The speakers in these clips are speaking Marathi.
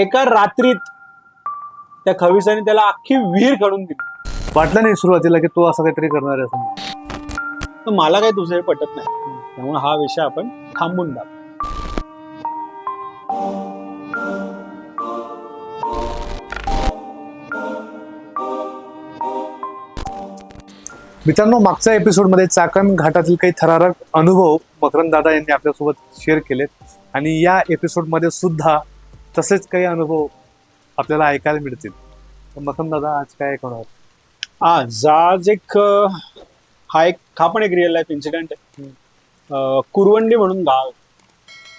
एका रात्रीत त्या खविसाने त्याला अख्खी विहीर काढून दिली. वाटलं नाही सुरुवातीला की तो असं काहीतरी करणार आहे असं तर मला काही तुझं हे पटत नाही. त्यामुळे हा विषय आपण थांबून टाकू मित्रांनो मागच्या एपिसोडमध्ये चाकण घाटातील काही थरारक अनुभव मकरंद दादा यांनी आपल्यासोबत शेअर केलेत. आणि या एपिसोडमध्ये सुद्धा तसेच काही अनुभव आपल्याला ऐकायला मिळतील. तर मकरंद दादा आज काय ऐकणार आज आज एक हा एक हा पण एक रिअल लाईफ इन्सिडेंट आहे. कुरवंडी म्हणून गाव आहे.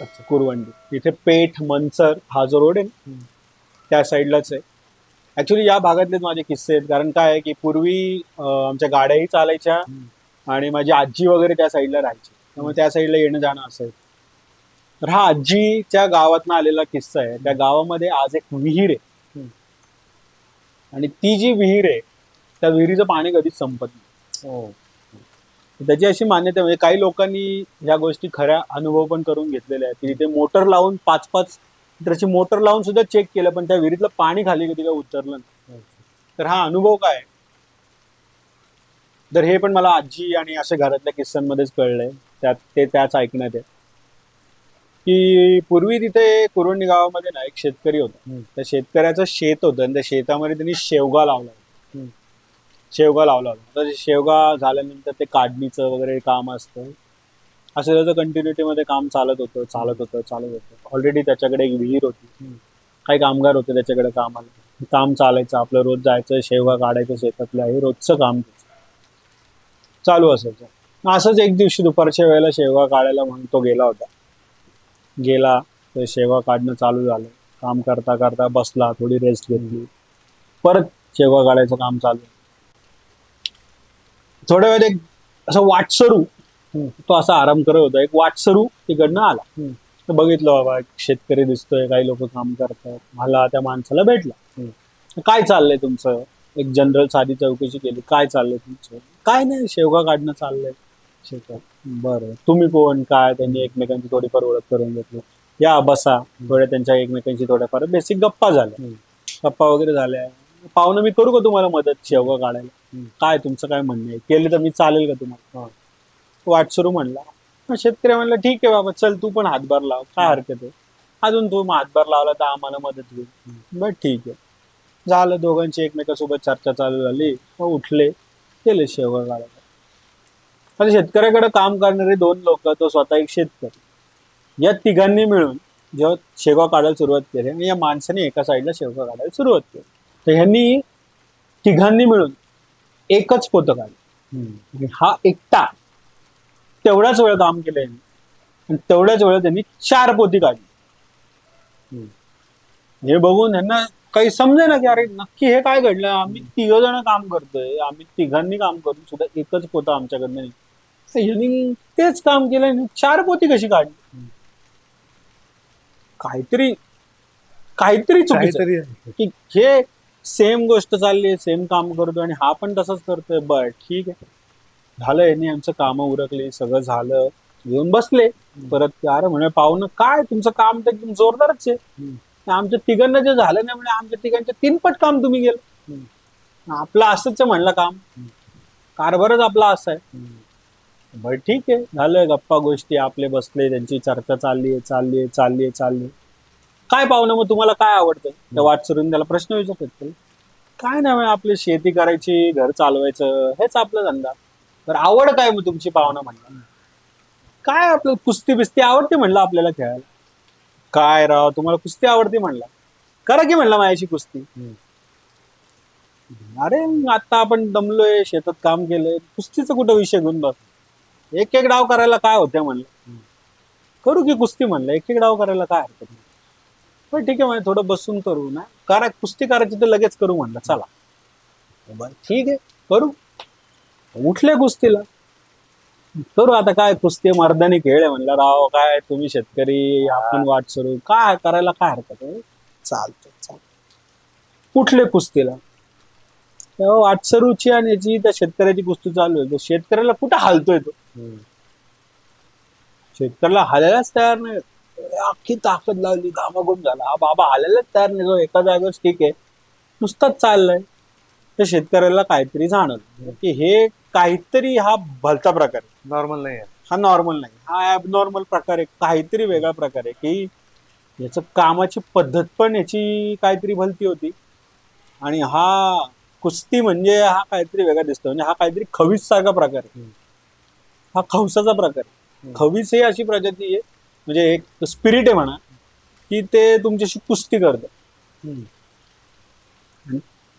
अच्छा. कुरवंडी. तिथे पेठ मनसर हा जो रोड आहे ना, त्या साईडलाच आहे. ऍक्च्युली या भागातलेच माझे किस्से आहेत. कारण काय आहे की पूर्वी आमच्या गाड्याही चालायच्या आणि माझी आजी वगैरे त्या साईडला राहायची. त्यामुळे त्या साईडला येणं जाणं असायचं तर हा आजीच्या गावातनं आलेला किस्सा आहे. त्या गावामध्ये आज एक विहीर आहे. आणि ती जी विहीर आहे त्या विहिरीचं पाणी कधीच संपत नाही. त्याची अशी मान्यता म्हणजे काही लोकांनी ह्या गोष्टी खऱ्या अनुभव पण करून घेतलेल्या आहेत. की तिथे मोटर लावून पाच पाच लिटरची मोटर लावून सुद्धा चेक केलं पण त्या विहिरीतलं पाणी खाली कधी काय उतरलं नाही. तर हा अनुभव काय? तर हे पण मला आजी आणि अशा घरातल्या किस्सांमध्येच कळलंय. त्यात ते त्याच ऐकण्यात आहे की पूर्वी तिथे कुरुंडी गावामध्ये ना एक शेतकरी होता. त्या शेतकऱ्याचं शेत होतं आणि त्या शेतामध्ये त्यांनी शेवगा लावला. होता. शेवगा लावला होता. तर शेवगा झाल्यानंतर ते काढणीचं वगैरे काम असतं. असं त्याचं कंटिन्युटीमध्ये काम चालत होतं चालत होतं चालत होतं. ऑलरेडी त्याच्याकडे एक विहीर होती. काही कामगार होते त्याच्याकडे कामाला. काम चालायचं आपलं रोज जायचं शेवगा काढायचं शेतातलं हे रोजचं काम त्याचं. चालू असायचं. असंच एक दिवशी दुपारच्या वेळेला शेवगा काढायला म्हणून तो गेला होता. गेला तर शेवगा काढणं चालू झालं. काम करता करता बसला थोडी रेस्ट घेतली. परत शेवगा काढायचं काम चालू. थोड्या वेळात एक असं वाटसरू तो असा आराम करत होता. एक वाटसरू तिकडनं आला. बघितलं बाबा एक शेतकरी दिसतोय काही लोक काम करतात. मला त्या माणसाला भेटला. काय चाललंय तुमचं? एक जनरल साधी चौकशी केली. काय चाललंय तुमचं? काय नाही शेवगा काढणं चाललंय. बरं. तुम्ही कोण? काय? त्यांनी एकमेकांची थोडीफार ओळख करून घेतली. या बसा. थोड्या त्यांच्या एकमेकांची थोड्याफार बेसिक गप्पा झाल्या. गप्पा वगैरे झाल्या. पाहुणं मी करू का तुम्हाला मदत? शेवगा काढायला. काय तुमचं काय म्हणणं आहे? केलं तर मी चालेल का तुम्हाला? वाटसरू म्हणला. मग शेतकरी म्हणला ठीक आहे बाबा चल तू पण हातभार लाव. काय हरकत आहे? अजून तू हातभार लावला तर आम्हाला मदत होईल. बरं ठीक आहे. झालं. दोघांची एकमेकासोबत चर्चा चालू झाली. उठले. केले शेवगा काढायला. आता शेतकऱ्याकडे काम करणारे दोन लोक तो स्वतः एक शेतकरी. या तिघांनी मिळून जेव्हा शेवगा काढायला सुरुवात केली आणि या माणसाने एका साईडला शेवगा काढायला सुरुवात केली. तर ह्यांनी तिघांनी मिळून एकच पोतं काढलं. आणि हा एकटा तेवढ्याच वेळ काम केलं यांनी. आणि तेवढ्याच वेळात त्यांनी चार पोती काढली. हे बघून यांना काही समजे ना की अरे नक्की हे काय घडलं? आम्ही तिघ जण काम करतोय. आम्ही तिघांनी काम करून सुद्धा एकच पोतं आमच्याकडनं नाही. तर यांनी तेच काम केलं आणि चार पोती कशी काढली? काहीतरी काहीतरी चुकीचं. काहीतरी आहे. की हे सेम गोष्ट चालली आहे सेम काम करतोय आणि हा पण तसंच करतोय. बर ठीक आहे. झालं यांनी आमचं कामं उरकली सगळं झालं. येऊन बसले. परत अरे म्हणे पाहुणं काय तुमचं काम तर एकदम जोरदारच आहे. आमच्या तिघांना जे झालं नाही म्हणजे आमच्या तिघांच्या तीनपट काम तुम्ही गेलं आपलं असंच आहे म्हणलं काम. कारभारच आपला असा आहे. बरं ठीक आहे. झालं गप्पा गोष्टी आपले बसले त्यांची चर्चा चालली आहे चालली आहे चालली आहे चालली आहे. काय पाहुणं मग तुम्हाला काय आवडतं? त्या वाटसरून त्याला प्रश्न विचारतात त्याला. काय नाही आपली शेती करायची घर चालवायचं हेच आपला धंदा. तर आवड काय मग तुमची पाहुणं म्हणलं काय आपलं कुस्ती बिस्ती आवडते म्हणलं आपल्याला खेळायला? काय राव तुम्हाला कुस्ती आवडते म्हणला? करा की म्हणला माझ्याशी कुस्ती? अरे आता आपण दमलोय शेतात काम केलंय कुस्तीचा कुठं विषय घेऊन बस एक एक डाव करायला काय होते म्हणलं? करू की कुस्ती म्हणलं? एक एक डाव करायला काय हरकत नाही. पण ठीक आहे म्हणजे थोडं बसून करू ना. करा कुस्ती करायची तर लगेच करू म्हणलं. चला. बरं ठीक आहे. करू. उठले कुस्तीला. करू आता काय कुस्ती मर्दानी खेळ आहे म्हणलं. राव काय तुम्ही शेतकरी आपण वाट सुरू काय करायला काय हरकत आहे? चालतं चालतं उठले कुस्तीला. तेव्हा वाटसरूची आणि याची त्या शेतकऱ्याची कुस्ती चालू आहे. तर शेतकऱ्याला कुठं हालतोय तो? शेतकऱ्याला हालायलाच तयार नाही. अख्खी ताकद लावली घामाघूम झाला. हा बाबा हालायलाच तयार नाही. जो एका जागेवर ठीक आहे. नुसताच चाललाय. तर शेतकऱ्याला काहीतरी जाणवलं. की हे काहीतरी हा भलता प्रकार आहे. नॉर्मल नाही आहे. हा नॉर्मल नाही. हा ॲबनॉर्मल प्रकार आहे. काहीतरी वेगळा प्रकार आहे. की याचं कामाची पद्धत पण याची काहीतरी भलती होती. आणि हा कुस्ती म्हणजे हा काहीतरी वेगळा दिसतो. म्हणजे हा काहीतरी खवीस सारखा प्रकार आहे. हा खवसाचा प्रकार आहे. खवीस ही अशी प्रजाती आहे म्हणजे एक स्पिरिट आहे म्हणा की ते तुमच्याशी कुस्ती करतं.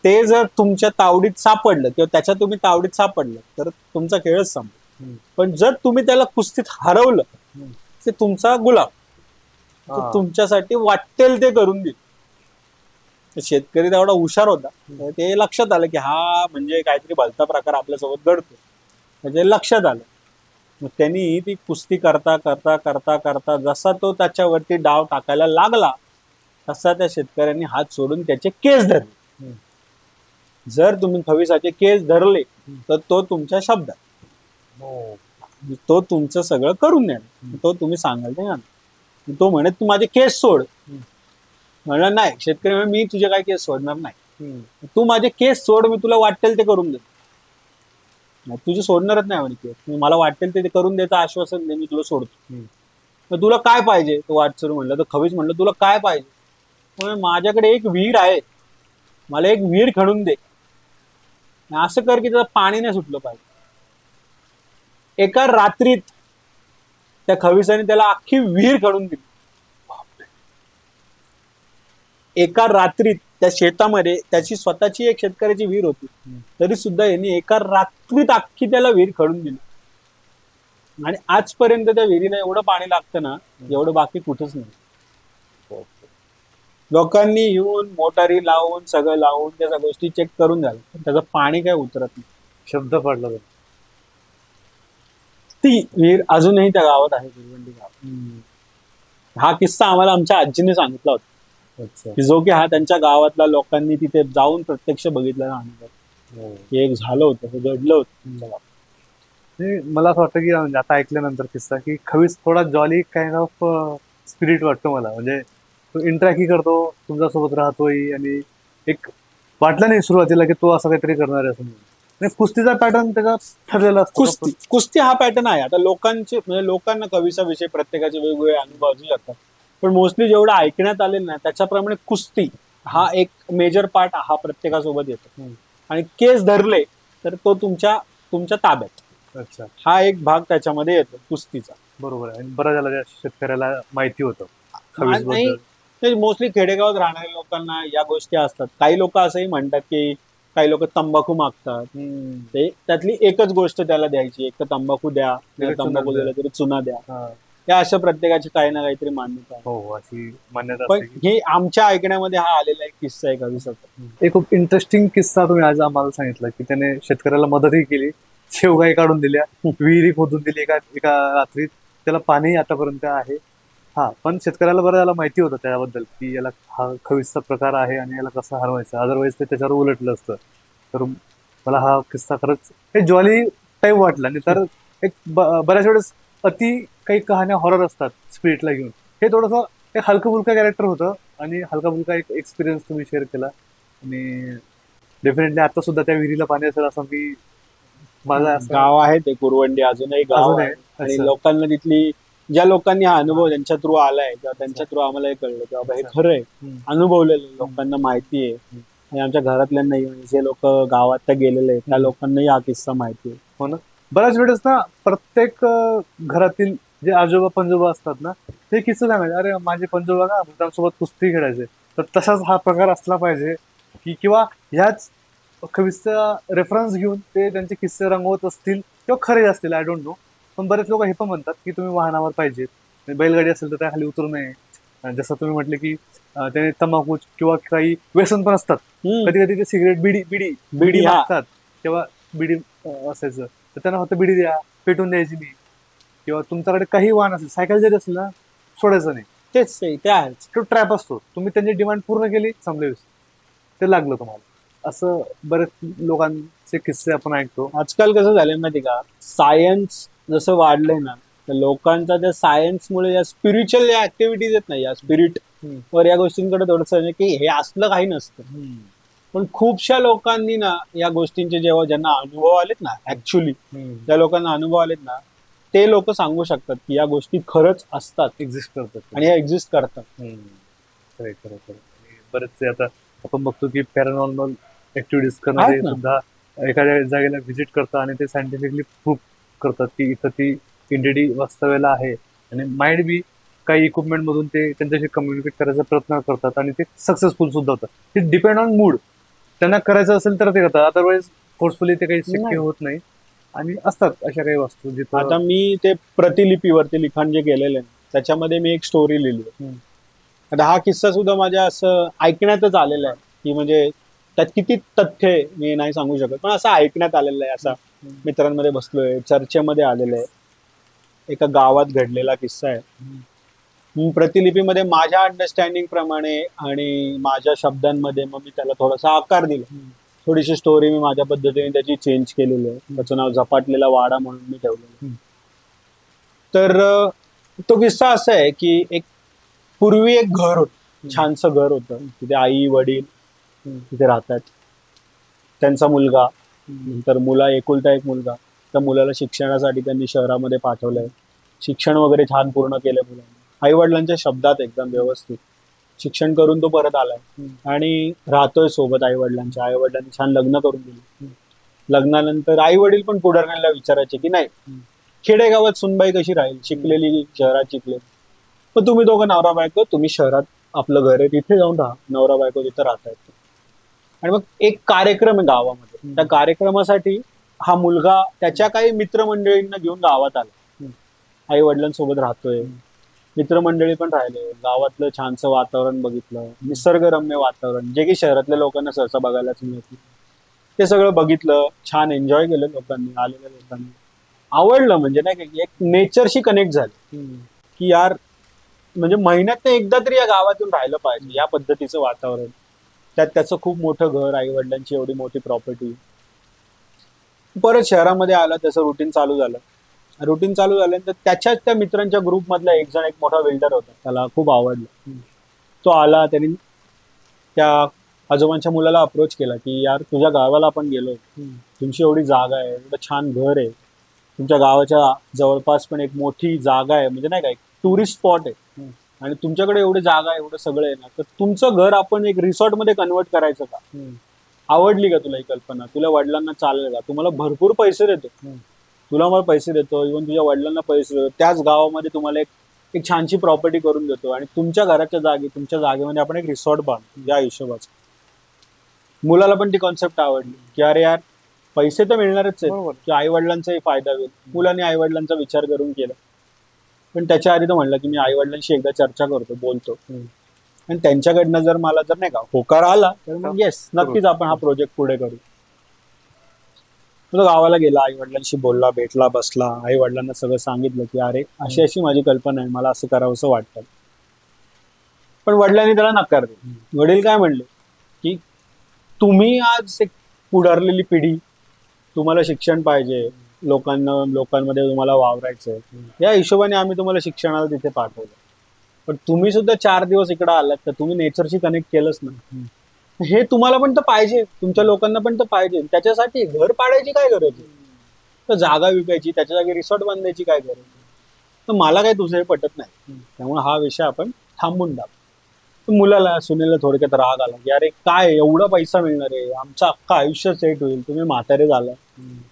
ते जर तुमच्या तावडीत सापडलं किंवा त्याच्या तुम्ही तावडीत सापडलं तर तुमचा खेळच संपला. पण जर तुम्ही त्याला कुस्तीत हरवलं. ते तुमचा गुलाब. तुमच्यासाठी वाटेल ते करून देईल. तर शेतकरी तेवढा हुशार होता. तर ते लक्षात आलं की हा म्हणजे काहीतरी भलता प्रकार आपल्यासोबत घडतो म्हणजे लक्षात आलं. मग त्यांनी ती कुस्ती करता करता करता करता जसा तो त्याच्यावरती डाव टाकायला लागला तसा त्या शेतकऱ्यांनी हात सोडून त्याचे केस धरले. जर तुम्ही खविसाचे केस धरले तर तो तुमच्या शब्दात. हो. तो तुमचं सगळं करून देणार. तो तुम्ही सांगाल ते तो म्हणे तू माझे केस सोड. म्हणलं नाही शेतकरी म्हणे, मी तुझे काय केस सोडणार नाही. तू माझे केस सोड मी तुला वाटेल ते करून देतो नाही, तुझे सोडणारच नाही म्हणे केस. मी मला वाटेल ते ते करून द्यायचं आश्वासन दे मी तुला सोडतो. हम्म. मग तुला काय पाहिजे? तो वाटसरू म्हणलं. तर खवीच म्हणलं तुला काय पाहिजे? म्हणे, माझ्याकडे एक विहीर आहे. मला एक विहीर खणून दे. आणि असं कर की त्याचं पाणी नाही सुटलं पाहिजे. एका रात्रीत त्या खविसाने त्याला अख्खी विहीर खणून दिली. एका रात्रीत त्या शेतामध्ये त्याची स्वतःची एक शेतकऱ्याची विहीर होती. तरी सुद्धा यांनी एका रात्रीत अख्खी त्याला विहीर खडून दिली. आणि आजपर्यंत त्या विहिरीला एवढं पाणी लागतं ना एवढं बाकी कुठंच नाही. लोकांनी येऊन मोटारी लावून सगळं लावून त्या गोष्टी चेक करून झालं त्याचं पाणी काय उतरत नाही. शब्द पडला तो. ती विहीर अजूनही त्या गावात आहे गावात हा किस्सा आम्हाला आमच्या आजीने सांगितला होता. की जो की हा त्यांच्या गावातल्या लोकांनी तिथे जाऊन प्रत्यक्ष बघितला अनुभव हो. एक झालं होतं हे घडलं होतं. मला असं वाटतं की म्हणजे आता ऐकल्यानंतर किस्सा की खवीस थोडा जॉली काइंड ऑफ स्पिरिट वाटतो मला. म्हणजे तो इंटरॅक्टही करतो तुमच्यासोबत राहतोय आणि एक वाटलं नाही सुरुवातीला की तो असं काहीतरी करणार आहे असं म्हणून. नाही कुस्तीचा पॅटर्न त्याचा ठरलेला असतो. कुस्ती कुस्ती हा पॅटर्न आहे. आता लोकांचे म्हणजे लोकांना कविचा विषय प्रत्येकाचे वेगवेगळे अनुभव असू शकतात. पण मोस्टली जेवढं ऐकण्यात आले ना त्याच्याप्रमाणे कुस्ती हा एक मेजर पार्ट हा प्रत्येकासोबत येतो. आणि केस धरले तर तो तुमच्या तुमच्या ताब्यात. अच्छा. हा एक भाग त्याच्यामध्ये येतो कुस्तीचा. बरोबर आहे. बरं झालं शेतकऱ्याला माहिती होतं. बद्दल मोस्टली खेडेगावात राहणाऱ्या लोकांना या गोष्टी असतात. काही लोक असंही म्हणतात की काही लोक तंबाखू मागतात. ते त्यातली एकच गोष्ट त्याला द्यायची एक तर तंबाखू द्या तंबाखू. दिला तरी चुना द्या. या अशा प्रत्येकाची काही ना काहीतरी मान्यता आहे. हो अशी मान्यता पण असते की हे आमच्या ऐकण्यामध्ये हा आलेला एक किस्सा आहे कविसाचा एक खूप इंटरेस्टिंग किस्सा तुम्ही आज आम्हाला सांगितला की त्याने शेतकऱ्याला मदतही केली शेवगाई काढून दिल्या विहिरी खोदून दिली एका एका रात्रीत. त्याला पाणी आतापर्यंत आहे. हा पण शेतकऱ्याला बरं याला माहिती होतं त्याबद्दल की याला हा खवीसचा प्रकार आहे आणि याला कसं हरवायचं. अदरवाईज ते त्याच्यावर उलटलं असतं. तर मला हा किस्सा खरंच हे ज्वाली टाईप वाटला. आणि तर एक ब- बऱ्याच वेळेस अति काही कहाण्या हॉरर असतात स्पिरिटला घेऊन हे थोडंसं एक हलकं फुलकं कॅरेक्टर होतं आणि हलका फुलका एक एक्सपिरियन्स तुम्ही शेअर केला आणि डेफिनेटली आता सुद्धा त्या विहिरीला पाणी असेल असं मी माझा गाव आहे ते कुरवंडी अजूनही गाव आहे. आणि. लोकांना तिथली ज्या लोकांनी हा अनुभव त्यांच्या थ्रू आलाय किंवा त्यांच्या थ्रू आम्हाला हे कळलं की बाबा हे अच्छा. खरं आहे. अनुभवलेलं लोकांना माहिती आहे आणि आमच्या घरातल्यांनाही म्हणजे जे लोक गावात गेलेले आहेत त्या. लोकांनाही हा किस्सा माहिती आहे हो ना बऱ्याच वेळेस ना प्रत्येक घरातील जे आजोबा पंजोबा असतात ना ते किस्से सांगायचे अरे माझे पंजोबा का त्यांसोबत कुस्ती खेळायचे. तर तसाच हा प्रकार असला पाहिजे की किंवा ह्याच कविचा रेफरन्स घेऊन ते त्यांचे किस्से रंगवत असतील किंवा खरे असतील आय डोंट नो पण बरेच लोक हे पण म्हणतात की तुम्ही वाहनावर पाहिजे बैलगाडी असेल तर त्या खाली उतरू नये. जसं तुम्ही म्हटले की त्याने तंबाखू किंवा काही व्यसन पण असतात. कधी कधी ते सिगरेट बिडी बिडी बिडी. मागतात. तेव्हा बिडी असायचं. तर त्यांना फक्त बिडी द्या पेटून द्यायची नाही किंवा तुमच्याकडे काही वाहन असेल सायकल जरी असेल ना सोडायचं नाही. तेच ते आहेच. तो ट्रॅप असतो. तुम्ही त्यांची डिमांड पूर्ण केली विषय. ते लागलं तुम्हाला. असं बरेच लोकांचे किस्से आपण ऐकतो. आजकाल कसं झालंय माहिती का? सायन्स जसं वाढलंय ना तर लोकांचा त्या सायन्समुळे या स्पिरिच्युअल या ऍक्टिव्हिटीज आहेत ना या स्पिरिट. वर या गोष्टींकडे थोडस की हे असलं काही नसतं. पण खूपशा लोकांनी ना या गोष्टींचे जेव्हा ज्यांना अनुभव आलेत ना ऍक्च्युली ज्या लोकांना अनुभव आलेत ना ते लोक सांगू शकतात की या गोष्टी खरंच असतात. एक्झिस्ट करतात. आणि या एक्झिस्ट करतात. बरेचसे आता आपण बघतो की पॅरानॉर्मल ऍक्टिव्हिटीज करणारे आहेत ना. सुद्धा एखाद्या जागेला व्हिजिट करतात आणि ते सायंटिफिकली प्रूव्ह करतात की इथं ती इंडिडी वास्तव्याला आहे. आणि माइंड बी काही इक्विपमेंट मधून ते त्यांच्याशी कम्युनिकेट करायचा प्रयत्न करतात आणि ते सक्सेसफुल सुद्धा होतात. ते डिपेंड ऑन मूड त्यांना करायचं असेल तर ते करतात. अदरवाईज फोर्सफुली ते काही शक्य नाही. होत नाही. आणि असतात अशा काही वस्तू जिथं आता मी ते प्रतिलिपीवरती लिखाण जे केलेलं आहे त्याच्यामध्ये मी एक स्टोरी लिहिली आहे. हम्म. आता हा किस्सा सुद्धा माझ्या असं ऐकण्यातच आलेला आहे की म्हणजे त्यात किती तथ्य आहे मी नाही सांगू शकत पण असं ऐकण्यात आलेलं आहे असा मित्रांमध्ये बसलोय चर्चेमध्ये आलेलं आहे. एका गावात घडलेला किस्सा आहे. मी प्रतिलिपीमध्ये माझ्या अंडरस्टँडिंग प्रमाणे आणि माझ्या शब्दांमध्ये मग मी त्याला थोडासा आकार दिला. थोडीशी स्टोरी मी माझ्या पद्धतीने त्याची चेंज केलेली आहे. त्याचं नाव झपाटलेला वाडा म्हणून मी ठेवलेलं. तर तो किस्सा असा आहे की एक पूर्वी एक घर होत. छानसं घर होतं. तिथे आई वडील तिथे राहतात. त्यांचा मुलगा नंतर मुला एकुलता एक मुलगा. त्या मुलाला शिक्षणासाठी त्यांनी शहरामध्ये पाठवलंय. शिक्षण वगैरे छान पूर्ण केलं मुलांनी. आई वडिलांच्या शब्दात एकदम व्यवस्थित. शिक्षण करून तो परत आलाय. आणि राहतोय सोबत आई वडिलांच्या आई वडिलांनी छान लग्न करून दिले. लग्नानंतर आई वडील पण पुढाऱ्यांना विचारायचे की नाही खेडेगावात सुनबाई कशी राहील? शिकलेली शहरात शिकलेली पण तुम्ही दोघं नवरा बायको तुम्ही शहरात आपलं घर आहे तिथे जाऊन राहा. नवरा बायको तिथे राहतायत आणि मग एक कार्यक्रम आहे गावामध्ये. त्या कार्यक्रमासाठी हा मुलगा त्याच्या काही मित्रमंडळींना घेऊन गावात आला. आई वडिलांसोबत राहतोय. मित्रमंडळी पण राहिले. गावातलं छानसं वातावरण बघितलं. निसर्गरम्य वातावरण. जे की शहरातल्या लोकांना सहसा बघायलाच मिळत. नाही. ते सगळं बघितलं. छान एन्जॉय केलं लोकांनी आलेल्या लोकांनी. आवडलं म्हणजे नाही का की एक नेचरशी कनेक्ट झाले. की यार म्हणजे महिन्यात एकदा तरी या गावातून राहिलं पाहिजे या पद्धतीचं वातावरण. त्यात त्याचं खूप मोठं घर आई वडिलांची एवढी मोठी प्रॉपर्टी परत शहरामध्ये आला त्याचं रुटीन चालू झालं. रुटीन चालू झाल्यानंतर त्याच्याच त्या मित्रांच्या ग्रुप मधला एक जण एक मोठा बिल्डर होता. त्याला खूप आवडलं. तो आला त्यांनी त्या आजोबांच्या मुलाला अप्रोच केला की यार तुझ्या गावाला आपण गेलो. तुमची एवढी जागा आहे एवढं छान घर आहे. तुमच्या गावाच्या जवळपास पण एक मोठी जागा आहे. म्हणजे नाही का एक टुरिस्ट स्पॉट आहे. आणि तुमच्याकडे एवढी जागा आहे एवढं सगळं आहे ना तर तुमचं घर आपण एक रिसॉर्टमध्ये कन्वर्ट करायचं का? आवडली का तुला ही कल्पना? तुला वडिलांना चालेल का? तुम्हाला भरपूर पैसे देतो. तुला मला पैसे देतो इव्हन तुझ्या वडिलांना पैसे देतो त्याच गावामध्ये तुम्हाला एक एक छानशी प्रॉपर्टी करून देतो. आणि तुमच्या घराच्या जागी तुमच्या जागेमध्ये आपण एक रिसॉर्ट बांधतो या हिशोबाचं. मुलाला पण ती कॉन्सेप्ट आवडली की अरे यार पैसे तर मिळणारच आहेत की आई वडिलांचाही फायदा होईल. मुलाने आई वडिलांचा विचार करून केला. पण त्याच्या आधी तो म्हणला की मी आई वडिलांशी एकदा चर्चा करतो बोलतो. आणि त्यांच्याकडनं जर मला जर नाही का होकार आला तर मग येस नक्कीच आपण हा प्रोजेक्ट पुढे करू. तो गावाला गेला आई वडिलांशी बोलला भेटला बसला आई वडिलांना सगळं सांगितलं की अरे अशी अशी माझी कल्पना आहे मला असं करावंसं वाटतं. पण वडिलांनी त्याला नकार दिला. वडील काय म्हणले? की तुम्ही आज एक पुढारलेली पिढी तुम्हाला शिक्षण पाहिजे लोकांना लोकांमध्ये तुम्हाला वावरायचंय. या हिशोबाने आम्ही तुम्हाला शिक्षणाला तिथे पाठवलं. पण तुम्ही सुद्धा चार दिवस इकडे आलात तर तुम्ही नेचरशी कनेक्ट केलंच ना. हे तुम्हाला पण तर पाहिजे तुमच्या लोकांना पण तर पाहिजे. त्याच्यासाठी घर पाडायची काय गरज आहे? तर जागा विकायची त्याच्या जागी रिसॉर्ट बांधायची काय गरज आहे? तर मला काही दुसरे पटत नाही. त्यामुळे हा विषय आपण थांबून टाकू. मुलाला सुनीलला थोडक्यात राग आला की अरे काय एवढा पैसा मिळणार आहे. आमचं अख्खं आयुष्य सेट होईल. तुम्ही म्हातारे झाला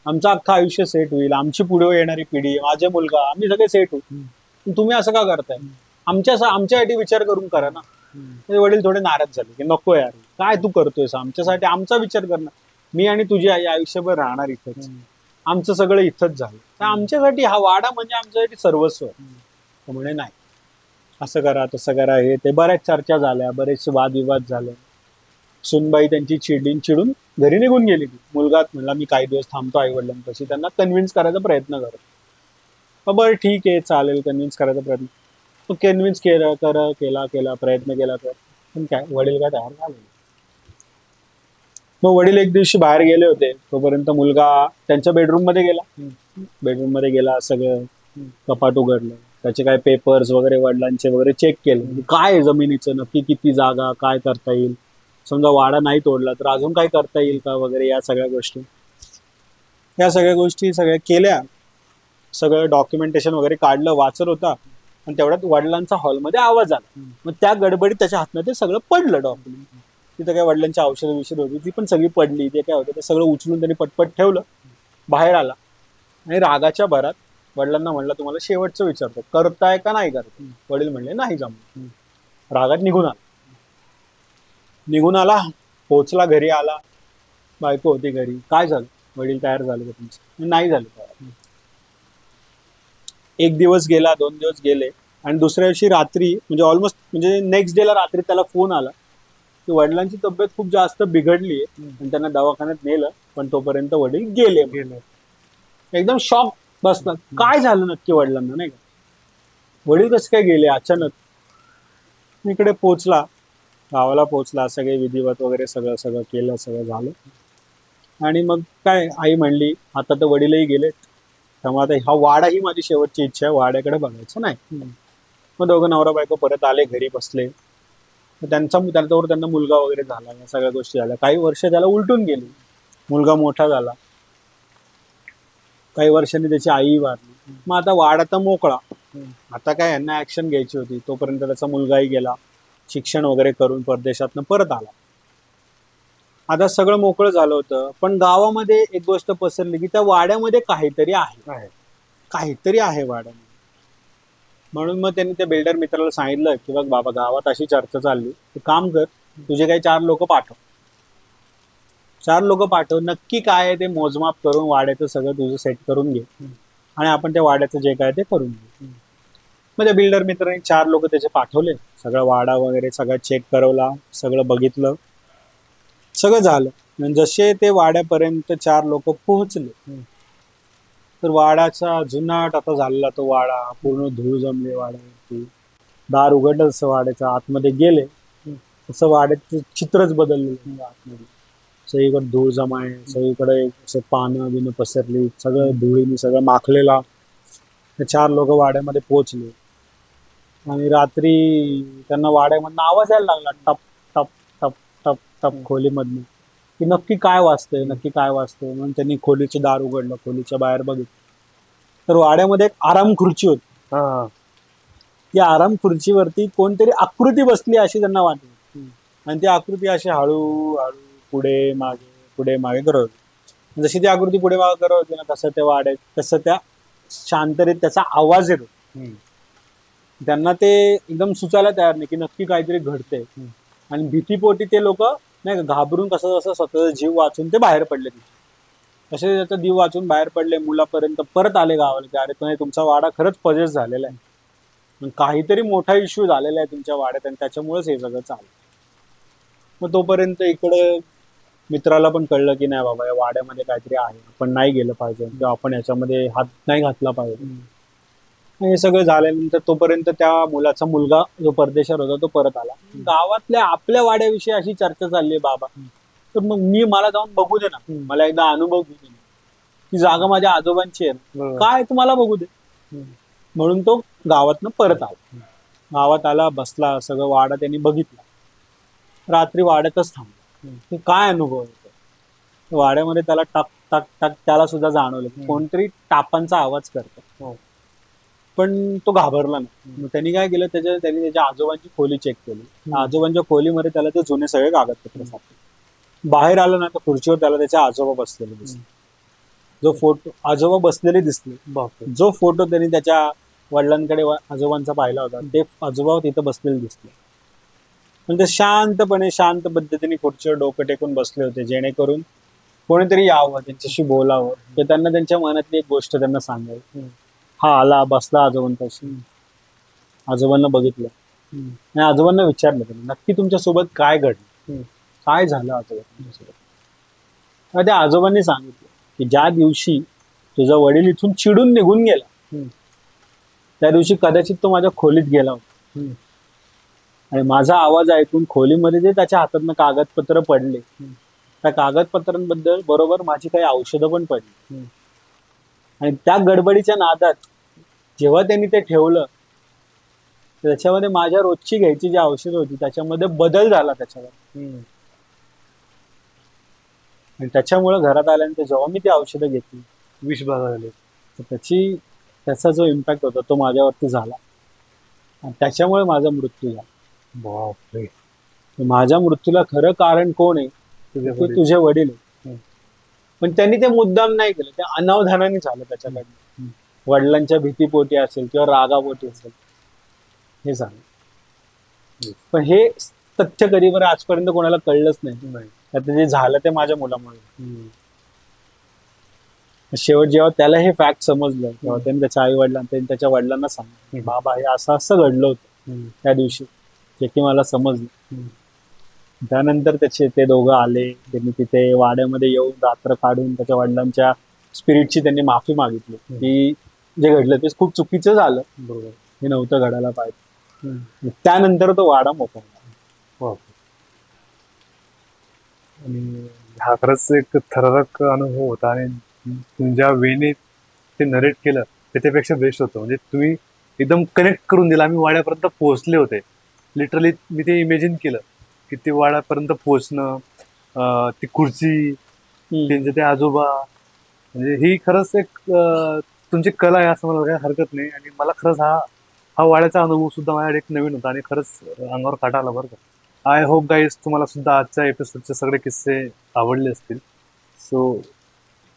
आमचं अख्खं आयुष्य सेट होईल. आमची पुढे येणारी पिढी माझे मुलगा आम्ही सगळे सेट होऊ. तुम्ही असं का करताय? आमच्या आमच्यासाठी विचार करून करा ना. ते वडील थोडे नाराज झाले की नको यार काय तू करतोयस आमच्यासाठी आमचा विचार कर ना. मी आणि तुझी आई आयुष्यभर राहणार इथंच. आमचं सगळं इथंच झालं. तर आमच्यासाठी हा वाडा म्हणजे आमच्यासाठी सर्वस्व. आहे. म्हणे नाही. असं करा तसं करा हे ते बऱ्याच चर्चा झाल्या बरेचसे वादविवाद झाले. सुनबाई त्यांची चिडून चिडून घरी निघून गेली. ती मुलगा म्हणला मी काही दिवस थांबतो आई वडिलांपाशी त्यांना कन्व्हिन्स करायचा प्रयत्न करत बरं ठीक आहे चालेल कन्व्हिन्स करायचा प्रयत्न. तो कन्व्हिन्स केलं कर केला केला प्रयत्न केला तर. पण काय वडील काय तयार झाले मग वडील एक दिवशी बाहेर गेले होते. तोपर्यंत मुलगा त्यांच्या बेडरूममध्ये गेला. बेडरूममध्ये गेला सगळं कपाट उघडलं. त्याचे काय पेपर्स वगैरे वडिलांचे वगैरे चेक केले. म्हणजे काय आहे जमिनीचं? नक्की किती जागा काय करता येईल? समजा वाडा नाही तोडला तर अजून काय करता येईल का वगैरे या सगळ्या गोष्टी. या सगळ्या गोष्टी सगळ्या केल्या. सगळं डॉक्युमेंटेशन वगैरे काढलं वाचत होता. आणि तेवढ्यात वडिलांचा हॉलमध्ये आवाज आला. मग त्या गडबडीत त्याच्या हातनं ते सगळं पडलं डॉक्युमेंट तिथं काय वडिलांची औषधं विषध होती ती पण सगळी पडली ते काय होतं ते सगळं उचलून त्यांनी पटपट ठेवलं. बाहेर आला. आणि रागाच्या भरात वडिलांना म्हणलं तुम्हाला शेवटचं विचारतो करताय का नाही करत? वडील म्हणले नाही जमलं रागात निघून आला. निघून आला पोचला घरी आला. बायको होती घरी. काय झालं? वडील तयार झाले का तुमचे? नाही झाले. तयार एक दिवस गेला दोन दिवस गेले. आणि दुसऱ्या दिवशी रात्री म्हणजे ऑलमोस्ट म्हणजे नेक्स्ट डेला रात्री त्याला फोन आला. की वडिलांची तब्येत खूप जास्त बिघडली आहे. आणि त्यांना दवाखान्यात नेलं पण तोपर्यंत वडील गेले एकदम शॉक बसला काय झालं नक्की वडिलांना नाही का? वडील कसं काय गेले? अचानक इकडे पोचला गावाला पोचला सगळे विधिवत वगैरे सगळं सगळं केलं सगळं झालं. आणि मग काय आई म्हणली आता तर वडीलही गेलेत. त्यामुळे आता हा वाडा ही माझी शेवटची इच्छा आहे वाड्याकडे बघायचं नाही. मग दोघं नवरा बायको परत आले घरी बसले. त्यांचा त्याच्यावर त्यांना मुलगा वगैरे झाला या सगळ्या गोष्टी झाल्या. काही वर्ष त्याला उलटून गेली. मुलगा मोठा झाला. काही वर्षांनी त्याची आई वारली मग आता वाड आता मोकळा. आता काय यांना ऍक्शन घ्यायची होती. तोपर्यंत त्याचा मुलगाही गेला. शिक्षण वगैरे करून परदेशातनं परत आला. आता सगळं मोकळं झालं होतं. पण गावामध्ये एक गोष्ट पसरली की त्या वाड्यामध्ये काहीतरी आहे. आहे. काहीतरी आहे वाड्यामध्ये. म्हणून मग त्यांनी त्या बिल्डर मित्राला सांगितलं की बघ बाबा गावात अशी चर्चा चालली. तू काम कर. तुझे काही चार लोक पाठव. चार लोक पाठव नक्की काय आहे ते मोजमाप करून वाड्याचं सगळं तुझं सेट करून घे. आणि आपण त्या वाड्याचं जे काय ते करून घेऊ मग त्या बिल्डर मित्रांनी चार लोक त्याचे पाठवले. सगळं वाडा वगैरे सगळं चेक करवला. सगळं बघितलं. सगळं झालं. जसे ते वाड्यापर्यंत चार लोक पोहोचले तर वाड्याचा जुनाट आता झालेला तो वाडा पूर्ण धूळ जमले वाड्यावरती. दार उघडलं जसं वाड्याचं आतमध्ये गेले. तसं वाड्याचं चित्रच बदललं. आतमध्ये. सगळीकडे धूळ जमा आहे सगळीकडे असं पानं बिनं पसरली सगळं धुळीने सगळं माखलेला. ते चार लोक वाड्यामध्ये पोहोचले. आणि रात्री त्यांना वाड्यामधनं आवाज यायला लागला टप टप खोलीमधनं. की नक्की काय वाचतंय नक्की काय वाचतंय? म्हणून त्यांनी खोलीचे दार उघडलं खोलीच्या बाहेर बघितलं. तर वाड्यामध्ये एक आराम खुर्ची होती. हा. त्या आराम खुर्चीवरती कोणतरी आकृती बसली अशी त्यांना वाटली. आणि ती आकृती अशी हळू हळू पुढे मागे पुढे मागे करत होती. जशी ती आकृती पुढे मागे करत होती ना तसं त्या वाड्यात तसं त्या शांततेत त्याचा आवाज येत. त्यांना ते एकदम सुचायला तयार नाही की नक्की काहीतरी घडतंय. आणि भीतीपोटी ते लोक नाही का घाबरून कसं कसं स्वतःचा जीव वाचून ते बाहेर पडले तिथे. तसे त्याचा जीव वाचून बाहेर पडले मुलापर्यंत परत आले गावाला की अरे नाही तुमचा वाडा खरंच पजेस झालेला आहे. काहीतरी मोठा इश्यू झालेला आहे तुमच्या वाड्यात आणि त्याच्यामुळेच हे सगळं चालू मग तोपर्यंत इकडे मित्राला पण कळलं की नाही बाबा या वाड्यामध्ये काहीतरी आहे. आपण नाही गेलं पाहिजे. किंवा आपण याच्यामध्ये हात नाही घातला पाहिजे. हे सगळं झाल्यानंतर तोपर्यंत त्या मुलाचा मुलगा जो परदेशात होता तो परत आला. गावातल्या आपल्या वाड्याविषयी अशी चर्चा चालली आहे बाबा. तर मग मी मला जाऊन बघू दे ना. मला एकदा अनुभव घेऊ दे. ती जागा माझ्या आजोबांची आहे. काय तुम्हाला बघू दे. म्हणून तो गावातनं परत आला. गावात आला बसला सगळं वाडा त्यांनी बघितला. रात्री वाड्यातच थांबला. की काय अनुभव वाड्यामध्ये त्याला टक टक टक त्याला सुद्धा जाणवलं. की कोणतरी टापांचा आवाज करतो. हो. पण तो घाबरला नाही. मग त्यांनी काय केलं त्याच्या त्यांनी त्याच्या आजोबांची खोली चेक केली. आजोबांच्या खोलीमध्ये त्याला ते जुने सगळे कागदपत्र सापडले. बाहेर आलं ना तर खुर्चीवर त्याला त्याचे आजोबा बसलेले दिसले. जो फोटो आजोबा बसलेले दिसले. जो फोटो त्यांनी त्याच्या वडिलांकडे आजोबांचा पाहिला होता ते आजोबा तिथं बसलेले दिसले. पण ते शांतपणे शांत पद्धतीने खुर्चीवर डोकं टेकून बसले होते जेणेकरून कोणीतरी यावं त्यांच्याशी बोलावं. ते त्यांना त्यांच्या मनातली एक गोष्ट त्यांना सांगावी हा आला बसला आजोबांपाशी आजोबांना बघितलं. आणि आजोबांना विचारलं त्यांनी नक्की तुमच्यासोबत काय घडलं? काय झालं आजोबा तुमच्यासोबत? त्या आजोबांनी सांगितलं की ज्या दिवशी तुझा वडील इथून चिडून निघून गेला त्या दिवशी कदाचित तो माझ्या खोलीत गेला होता. आणि माझा आवाज ऐकून खोलीमध्ये जे त्याच्या हातातनं कागदपत्र पडले त्या कागदपत्रांबद्दल बरोबर माझी काही औषधं पण पडली. आणि त्या गडबडीच्या नादात जेव्हा त्यांनी ते ठेवलं त्याच्यामध्ये माझ्या रोजची घ्यायची जी औषधं होती त्याच्यामध्ये बदल झाला त्याच्यावर. आणि त्याच्यामुळे घरात आल्यानंतर जेव्हा मी ती औषधं घेतली विष झाले. तर त्याची त्याचा जो इम्पॅक्ट होता तो माझ्यावरती झाला. आणि त्याच्यामुळे माझा मृत्यू झाला. बापरे. माझ्या मृत्यूला खरं कारण कोण आहे? तुझ्या ते तुझे वडील. पण त्यांनी ते मुद्दाम नाही केलं. ते अनावधानाने झालं त्याच्याकडनं. वडिलांच्या भीतीपोटी असेल किंवा रागापोटी असेल हे झालं Yes. पण हे तथ्य कधी बरं आजपर्यंत कोणाला कळलंच नाही आता जे झालं ते माझ्या मुलामुळे. शेवट जेव्हा त्याला हे फॅक्ट समजलं तेव्हा त्यांनी त्याच्या आई वडिलांना त्यांनी त्याच्या वडिलांना सांगितलं. बाबा हे असं असं घडलं होतं. त्या दिवशी जे की मला समजलं. त्यानंतर त्याचे ते दोघं आले त्यांनी तिथे वाड्यामध्ये येऊन रात्र काढून त्याच्या वडिलांच्या स्पिरिटची त्यांनी माफी मागितली की जे घडलं ते खूप चुकीचं झालं. बरोबर. हे नव्हतं घडायला पाहिजे. त्यानंतर तो वाडा मोठा. आणि हा खरंच एक थरारक अनुभव होता आणि तुम्ही ज्या वेने ते नरेट केलं त्याच्यापेक्षा बेस्ट होतं. म्हणजे तुम्ही एकदम कनेक्ट करून दिला. आम्ही वाड्यापर्यंत पोहोचले होते. लिटरली मी ते इमेजिन केलं की ते वाड्यापर्यंत पोहोचणं ती खुर्ची त्यांचे ते आजोबा. म्हणजे ही खरंच एक तुमची कला आहे असं मला काही हरकत नाही. आणि मला खरंच हा हा वाड्याचा अनुभव सुद्धा माझ्याकडे एक नवीन होता आणि खरंच अंगावर काटा आला बरं का. आय होप गाईज तुम्हाला सुद्धा आजच्या एपिसोडचे सगळे किस्से आवडले असतील. सो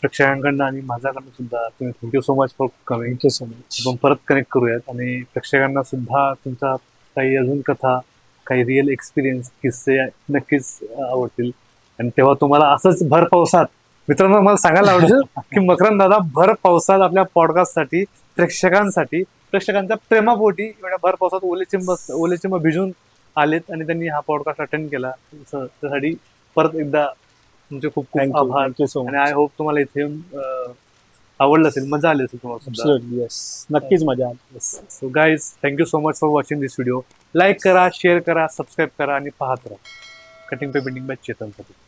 प्रेक्षकांकडनं आणि माझ्याकडनं सुद्धा तुम्ही thank you so much for coming thank you so much आपण परत कनेक्ट करूयात. आणि प्रेक्षकांना सुद्धा तुमचा काही अजून कथा काही रिअल एक्सपिरियन्स किस्से नक्कीच आवडतील. आणि तेव्हा तुम्हाला असंच भर पावसात मित्रांनो मला सांगायला आवडेल की मकरंद दादा भर पावसात आपल्या पॉडकास्टसाठी प्रेक्षकांसाठी प्रेक्षकांच्या प्रेमापोटी एवढ्या भर पावसात ओलेचिंब ओलेचिंब भिजून आलेत आणि त्यांनी हा पॉडकास्ट अटेंड केला. त्यासाठी परत एकदा तुमचे खूप खूप आभार. आणि आय होप तुम्हाला इथे आवडलं असेल मजा आली असेल तुम्हाला. नक्कीच मजा आली. So guys thank you so much for watching this video like करा शेअर करा सबस्क्राईब करा आणि पाहत राहा. कटिंग पे पेंटिंग बाय चेतन पटेल